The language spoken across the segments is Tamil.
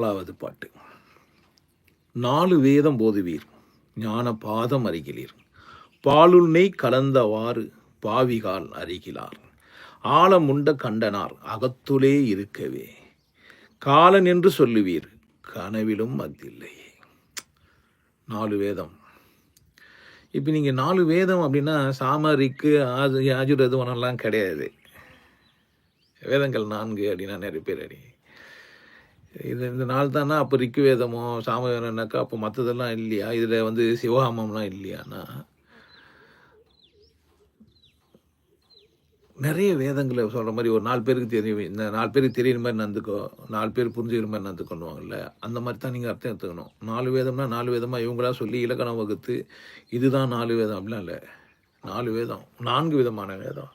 நாலாவது பாட்டு. நாலு வேதம் போதுவீர் ஞான பாதம் அருகிலீர். பாலுள் நெய் கலந்தவாறு பாவிகால் அருகிலார். ஆழமுண்ட கண்டனார் அகத்துலே இருக்கவே. காலன் என்று சொல்லுவீர் கனவிலும் அதில்லை. நாலு வேதம். இப்போ நீங்கள் நாலு வேதம் அப்படின்னா சாமரிக்கு ஆஜு ஆஜுரதுவனெல்லாம் கிடையாது. வேதங்கள் நான்கு அப்படின்னா நிறைய பேர் அடி. இது இந்த நாள் தானா? அப்போ ரிக்கு வேதமோ சாமவேதம்னாக்கா அப்போ மற்றதெல்லாம் இல்லையா? இதில் வந்து சிவகாமம்லாம் இல்லையானா நிறைய வேதங்களை சொல்கிற மாதிரி ஒரு நாலு பேருக்கு தெரியும். இந்த நாலு பேருக்கு தெரியுற மாதிரி நடந்துக்கோ நாலு பேர் புரிஞ்சுக்கிற மாதிரி நடந்துக்கொள்வாங்கல்ல அந்த மாதிரி தான் நீங்கள் அர்த்தம் எடுத்துக்கணும். நாலு வேதம்னா நாலு வேதமாக இவங்களா சொல்லி இலக்கணம் வகுத்து இதுதான் நாலு வேதம் அப்படிலாம் இல்லை. நாலு வேதம் நான்கு விதமான வேதம்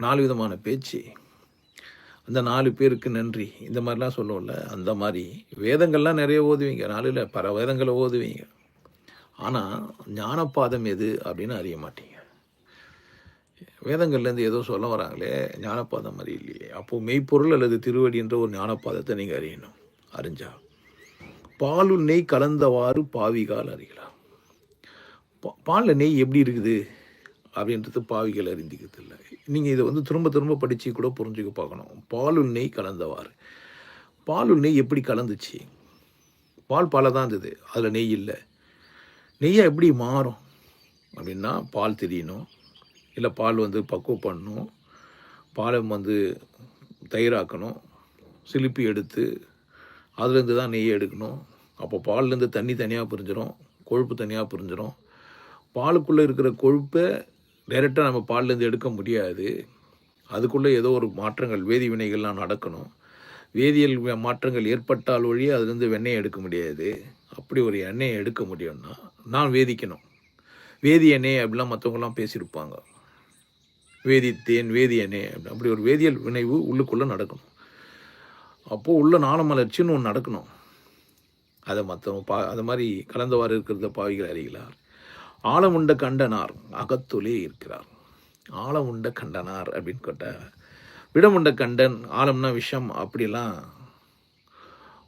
நாலு விதமான பேச்சு. அந்த நாலு பேருக்கு நன்றி. இந்த மாதிரிலாம் சொல்லுவோம்ல. அந்த மாதிரி வேதங்கள்லாம் நிறைய ஓதுவீங்க. நாளில் பல வேதங்களை ஓதுவீங்க. ஆனால் ஞானப்பாதம் எது அப்படின்னு அறிய மாட்டீங்க. வேதங்கள்லேருந்து ஏதோ சொல்ல வராங்களே ஞானப்பாதம் மாதிரி இல்லையே. அப்போது மெய்ப்பொருள் அல்லது திருவடி என்ற ஒரு ஞானப்பாதத்தை நீங்கள் அறியணும். அறிஞ்சா. பாலு நெய் கலந்தவாறு பாவிகால் அறியலாம். பா பாலில் நெய் எப்படி இருக்குது? அப்படின்றது பாவிகள் அறிந்திக்கிறது இல்லை. நீங்கள் இதை வந்து திரும்ப திரும்ப படித்து கூட புரிஞ்சுக்க பார்க்கணும். பாலுள் நெய் கலந்தவாறு. பாலுள் நெய் எப்படி கலந்துச்சு? பால் பாலை தான் இருந்தது. அதில் நெய் இல்லை. நெய்யாக எப்படி மாறும்? அப்படின்னா பால் தெரியணும். இல்லை பால் வந்து பக்குவம் பண்ணணும். பாலை வந்து தயிராக்கணும். சிலுப்பி எடுத்து அதுலேருந்து தான் நெய்யை எடுக்கணும். அப்போ பால்லேருந்து தண்ணி தனியாக பிரிஞ்சிடும் கொழுப்பு தனியாக பிரிஞ்சிடும் பாலுக்குள்ளே இருக்கிற கொழுப்பை டைரெக்டாக நம்ம பால்லேருந்து எடுக்க முடியாது. அதுக்குள்ளே ஏதோ ஒரு மாற்றங்கள் வேதி வினைகள்லாம் நடக்கணும். வேதியியல் மாற்றங்கள் ஏற்பட்டால் ஒழிய அதுலேருந்து வெண்ணெய் எடுக்க முடியாது. அப்படி ஒரு எண்ணெயை எடுக்க முடியும்னா நான் வேதிக்கணும். வேதி எண்ணெய் அப்படிலாம் மற்றவங்களாம் பேசியிருப்பாங்க. வேதி தேன் வேதி எண்ணெய் அப்படி அப்படி ஒரு வேதியியல் வினைவு உள்ளுக்குள்ளே நடக்கணும். அப்போது உள்ள நாணமலர்ச்சின்னு ஒன்று நடக்கணும். அதை மற்றவங்க பா அது மாதிரி கலந்தவாறு இருக்கிறத பாவிகள் அறிகிறார் ஆழமுண்ட கண்டனார் அகத்துலே இருக்கிறார். ஆழமுண்ட கண்டனார் அப்படின்னு கேட்ட விடமுண்ட கண்டன் ஆழம்னா விஷம் அப்படிலாம்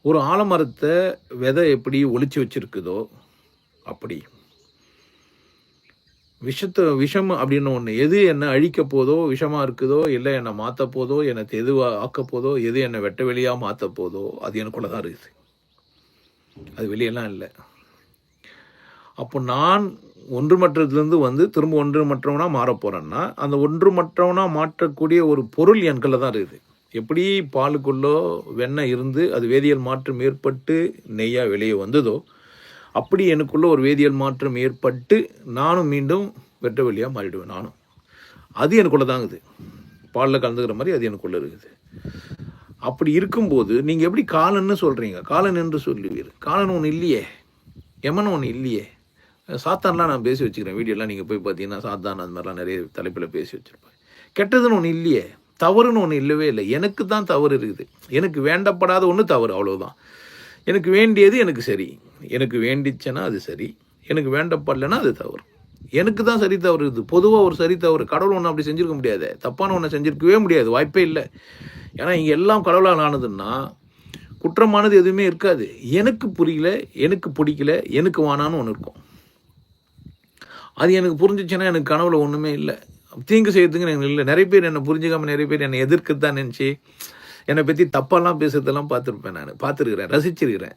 ஒரு ஆலமரத்தை விதை எப்படி ஒழிச்சு வச்சிருக்குதோ அப்படி. விஷத்தை விஷம் அப்படின்னு ஒன்று எது என்னை அழிக்க போதோ விஷமாக இருக்குதோ இல்லை என்னை மாற்ற போதோ என்னை எதுவாக ஆக்க போதோ எது என்னை வெட்ட வெளியாக மாற்ற போதோ அது எனக்குள்ள தான் இருக்குது. அது வெளியெல்லாம் இல்லை. அப்போ நான் ஒன்றுமற்றதுலேருந்து வந்து திரும்ப ஒன்றுமற்றவனா மாறப் போகிறேன்னா அந்த ஒன்றுமற்றவனா மாற்றக்கூடிய ஒரு பொருள் எண்களில் தான் இருக்குது. எப்படி பாலுக்குள்ளோ வெண்ணெய் இருந்து அது வேதியியல் மாற்றம் ஏற்பட்டு நெய்யாக வெளியே வந்ததோ அப்படி எனக்குள்ளே ஒரு வேதியியல் மாற்றம் ஏற்பட்டு நானும் மீண்டும் வெட்ட வெளியாக மாறிடுவேன் நானும். அது எனக்குள்ள தாங்குது பாலில் கலந்துக்கிற மாதிரி அது எனக்குள்ளே இருக்குது. அப்படி இருக்கும்போது நீங்கள் எப்படி காலன்னு சொல்கிறீங்க காலன் என்று சொல்லுவீர். காலன் ஒன்று இல்லையே. எமன் ஒன்று இல்லையே. சாத்தான்லாம் நான் பேசி வச்சுக்கிறேன். வீடியோலாம் நீங்கள் போய் பார்த்தீங்கன்னா சாத்தான் அந்த மாதிரிலாம் நிறைய தலைப்பில் பேசி வச்சுருப்பேன் கெட்டதுன்னு ஒன்று இல்லையே. தவறுன்னு ஒன்று இல்லவே இல்லை. எனக்கு தான் தவறு இருக்குது. எனக்கு வேண்டப்படாத ஒன்று தவறு அவ்வளோதான் எனக்கு வேண்டியது எனக்கு சரி. எனக்கு வேண்டிச்சேன்னா அது சரி. எனக்கு வேண்டப்படலைன்னா அது தவறு. எனக்கு தான் சரி தவறு இருக்குது. பொதுவாக ஒரு சரி தவறு. கடவுள் ஒன்று அப்படி செஞ்சுருக்க முடியாது. தப்பான ஒன்றை செஞ்சிருக்கவே முடியாது. வாய்ப்பே இல்லை. ஏன்னா இங்கே எல்லாம் கடவுளால் ஆனதுன்னா குற்றமானது எதுவுமே இருக்காது. எனக்கு புரியல எனக்கு பிடிக்கல எனக்கு வானான்னு ஒன்று இருக்கும். அது எனக்கு புரிஞ்சிச்சுன்னா எனக்கு கனவுல ஒன்றுமே இல்லை. தீங்கு செய்யறதுக்கு எனக்கு இல்லை. நிறைய பேர் என்னை புரிஞ்சுக்காம நிறைய பேர் என்னை எதிர்க்க தான் நினச்சி என்னை பற்றி தப்பாலாம் பேசுறதெல்லாம் பார்த்துருப்பேன் நான். பார்த்துருக்குறேன். ரசிச்சிருக்கிறேன்.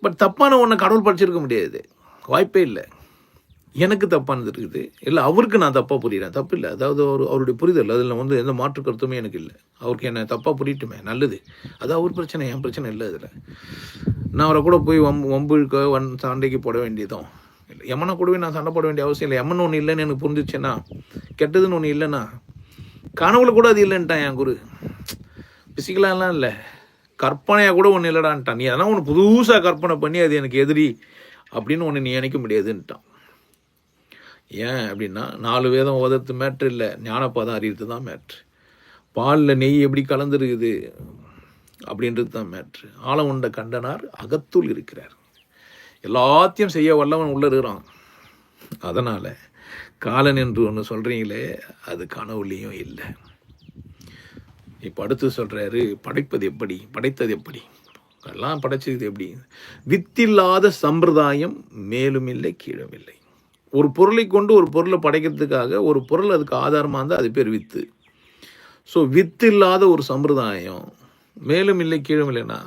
பட் தப்பான ஒன்றை கடவுள் படிச்சிருக்க முடியாது. வாய்ப்பே இல்லை. எனக்கு தப்பானது இருக்குது. இல்லை அவருக்கு நான் தப்பாக புரியுறேன். தப்பு இல்லை. அதாவது அவர் அவருடைய புரிதல். அதில் வந்து எந்த மாற்று கருத்துமே எனக்கு இல்லை. அவருக்கு என்ன தப்பாக புரியட்டுமே. நல்லது. அது அவர் பிரச்சனை என் பிரச்சனை இல்லை அதில். நான் அவரை கூட போய் வம்பு வம்புக்கு வன் சண்டைக்கு போட வேண்டியதும் எமனை கூடவே நான் சண்டை போட வேண்டிய அவசியம் இல்லை. எமன் ஒன்று இல்லைன்னு எனக்கு புரிஞ்சிச்சுன்னா கெட்டதுன்னு ஒன்று இல்லைன்னா கனவுல கூட அது இல்லைன்ட்டான் என் குரு. பிசிக்கலாலாம் இல்லை. கற்பனையாக கூட ஒன்று இல்லைடான்ட்டான். நீ அதெல்லாம் ஒன்று புதுசாக கற்பனை பண்ணி அது எனக்கு எதிரி அப்படின்னு ஒன்று நீ நினைக்க முடியாதுன்ட்டான். ஏன் அப்படின்னா நாலு வேதம் ஓதத்து மேட்ரு இல்லை. ஞானப்பாதம் அறியறது தான் மேட்ரு பாலில் நெய் எப்படி கலந்துருக்குது அப்படின்றது தான் மேட்ரு ஆழம் உண்ட கண்டனார் அகத்துள் இருக்கிறார். எல்லாத்தையும் செய்ய வல்லவன் உள்ள இருக்கிறான். அதனால் காலன் என்று ஒன்று சொல்கிறீங்களே அது கனவுலேயும் இல்லை. இப்போ அடுத்து சொல்கிறாரு படைப்பது எப்படி? படைத்தது எப்படி? எல்லாம் படைச்சது எப்படி? வித்தில்லாத சம்பிரதாயம் மேலும் இல்லை கீழும் இல்லை. ஒரு பொருளை கொண்டு ஒரு பொருளை படைக்கிறதுக்காக ஒரு பொருள் அதுக்கு ஆதாரமாக இருந்தால் அது பேர் வித்து. ஸோ வித்து இல்லாத ஒரு சம்பிரதாயம் மேலும் இல்லை கீழும் இல்லைன்னா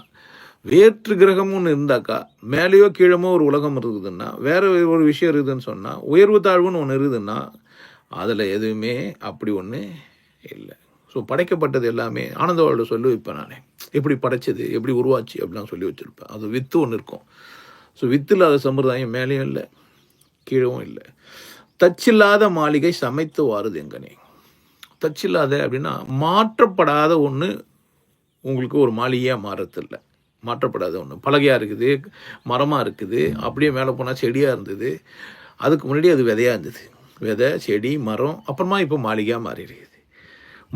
வேற்று கிரகம் ஒன்று இருந்தாக்கா மேலேயோ கீழமோ ஒரு உலகம் இருக்குதுன்னா வேற ஒரு விஷயம் இருக்குதுன்னு சொன்னால் உயர்வு தாழ்வுன்னு ஒன்று இருக்குதுன்னா அதில் எதுவுமே அப்படி ஒன்று இல்லை. ஸோ படைக்கப்பட்டது எல்லாமே ஆனந்தவாளோட சொல்லி வைப்பேன் நான். எப்படி படைச்சது எப்படி உருவாச்சு அப்படிலாம் சொல்லி வச்சுருப்பேன். அது வித்து ஒன்று இருக்கும். ஸோ வித்து இல்லாத சம்பிரதாயம் மேலேயும் இல்லை கீழவும் இல்லை. தச்சில்லாத மாளிகை சமைத்து வாருது எங்கனே. தச்சில்லாத அப்படின்னா மாற்றப்படாத ஒன்று உங்களுக்கு ஒரு மாளிகையாக மாறத்தில்லை மாற்றப்படாத ஒன்று பலகையாக இருக்குது மரமாக இருக்குது அப்படியே மேலே போனால் செடியாக இருந்தது. அதுக்கு முன்னாடி அது விதையாக இருந்தது. விதை செடி மரம் அப்புறமா இப்போ மாளிகையாக மாறி இருக்குது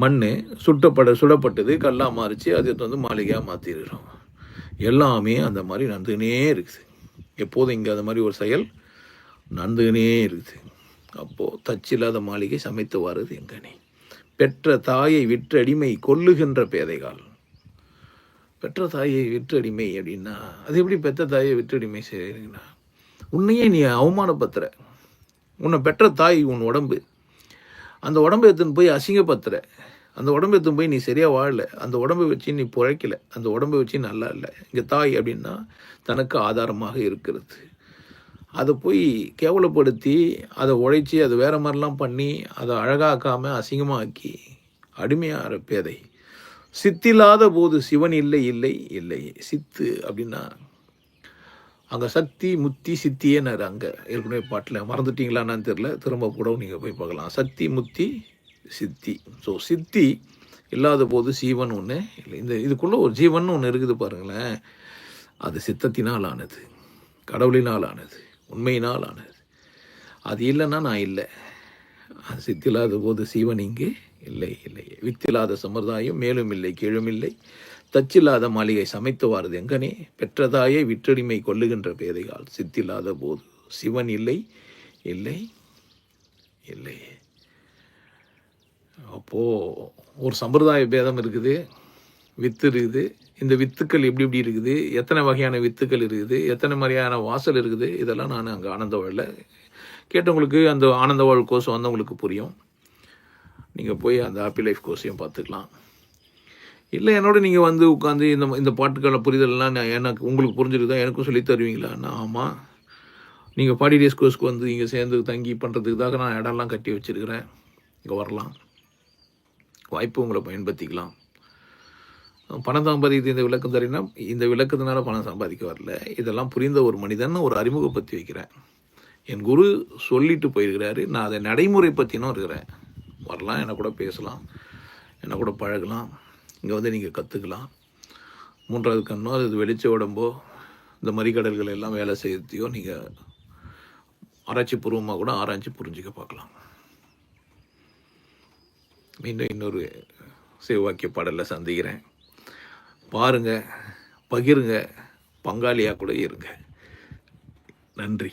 மண் சுட்டப்பட சுடப்பட்டது கல்லாக மாறிச்சு அது வந்து மாளிகையாக மாற்றிடுறோம் எல்லாமே அந்த மாதிரி நடந்துக்கினே இருக்குது. எப்போதும் இங்கே அந்த மாதிரி ஒரு செயல் நடந்துக்கினே இருக்குது. அப்போது தச்சில்லாத மாளிகை சமைத்து வாருது எங்கனே. பெற்ற தாயை விற்றடிமை கொல்லுகின்ற பேதைகால். பெற்ற தாயை விற்றடிமை அப்படின்னா அது எப்படி பெற்ற தாயை விற்றடிமை செய்யறீங்கன்னா உன்னையே நீ அவமானப்படுத்துகிற உன்னை பெற்ற தாய் உன் உடம்பு. அந்த உடம்பை எடுத்துன்னு போய் அசிங்கப்படுத்துற. அந்த உடம்பு எடுத்துன்னு போய் நீ சரியாக வாழலை. அந்த உடம்பை வச்சு நீ பிழைக்கல. அந்த உடம்பை வச்சு நல்லா இல்லை. இங்கே தாய் அப்படின்னா தனக்கு ஆதாரமாக இருக்கிறது. அதை போய் கேவலப்படுத்தி அதை உழைச்சி அதை வேற மாதிரிலாம் பண்ணி அதை அழகாக்காமல் அசிங்கமாக்கி அடிமையாகிற பேதை. சித்தில்லாத போது சிவன் இல்லை இல்லை இல்லை. சித்து அப்படின்னா அங்கே சக்தி முத்தி சித்தியேனாரு அங்கே? ஏற்கனவே பாட்டில் மறந்துட்டீங்களான்னு தெரில திரும்ப கூடவும் நீங்கள் போய் பார்க்கலாம். சக்தி முத்தி சித்தி. ஸோ சித்தி இல்லாத போது சீவன் ஒன்று இல்லை. இந்த இதுக்குள்ளே ஒரு ஜீவன் ஒன்று இருக்குது பாருங்களேன். அது சித்தத்தினால் ஆனது கடவுளினால் ஆனது உண்மையினால் ஆனது. அது இல்லைன்னா நான் இல்லை. சித்தில்லாத போது சீவன் இங்கே. இல்லை இல்லை. வித்தில்லாத சம்பிரதாயம் மேலும் இல்லை கீழும் இல்லை. தச்சில்லாத மாளிகை சமைத்து வாருது எங்கனே? பெற்றதாயை விற்றடிமை கொள்ளுகின்ற பேதைகால் சித்தில்லாத போது சிவன் இல்லை. இல்லை இல்லை. அப்போது ஒரு சம்பிரதாய பேதம் இருக்குது வித்து இருக்குது. இந்த வித்துக்கள் எப்படி எப்படி இருக்குது? எத்தனை வகையான வித்துக்கள் இருக்குது? எத்தனை மாதிரியான வாசல் இருக்குது? இதெல்லாம் நான் அங்கே ஆனந்த கேட்டவங்களுக்கு அந்த ஆனந்த வாழ் கோர்ஸ் வந்தவங்களுக்கு புரியும். நீங்கள் போய் அந்த ஹாப்பி லைஃப் கோர்ஸையும் பார்த்துக்கலாம். இல்லை என்னோட நீங்கள் வந்து உட்காந்து இந்த இந்த பாட்டுக்கான புரிதல்லாம் நான் எனக்கு உங்களுக்கு புரிஞ்சிருக்குதா? எனக்கும் சொல்லி தருவீங்களான்னா ஆமாம் நீங்கள் பாடி டேஸ் கோர்ஸ்க்கு வந்து இங்கே சேர்ந்து தங்கி பண்ணுறதுக்காக நான் இடம்லாம் கட்டி வச்சுருக்கிறேன். இங்கே வரலாம். வாய்ப்பு உங்களை பயன்படுத்திக்கலாம். பணம் சம்பாதிக்கிறது இந்த விளக்கம் தரீங்கன்னா இந்த விளக்கத்தினால பணம் சம்பாதிக்க வரல. இதெல்லாம் புரிந்த ஒரு மனிதன் ஒரு அறிமுகப்படுத்தி வைக்கிறேன். என் குரு சொல்லிட்டு போயிருக்கிறாரு. நான் அதை நடைமுறை பற்றினும் இருக்கிறேன். வரலாம் என்னை கூட பேசலாம் என்னை கூட பழகலாம் இங்கே வந்து நீங்கள் கற்றுக்கலாம் மூன்றாவது கண்ணோ அது வெளிச்ச உடம்போ இந்த மறிக்கடல்கள் எல்லாம் வேலை செய்யத்தையோ நீங்கள் ஆராய்ச்சி பூர்வமாக கூட ஆராய்ச்சி புரிஞ்சுக்க பார்க்கலாம். மீண்டும் இன்னொரு சிவவாக்கிய பாடலில் சந்திக்கிறேன். பாருங்கள் பகிருங்க பங்காளியாக கூட இருங்க. நன்றி.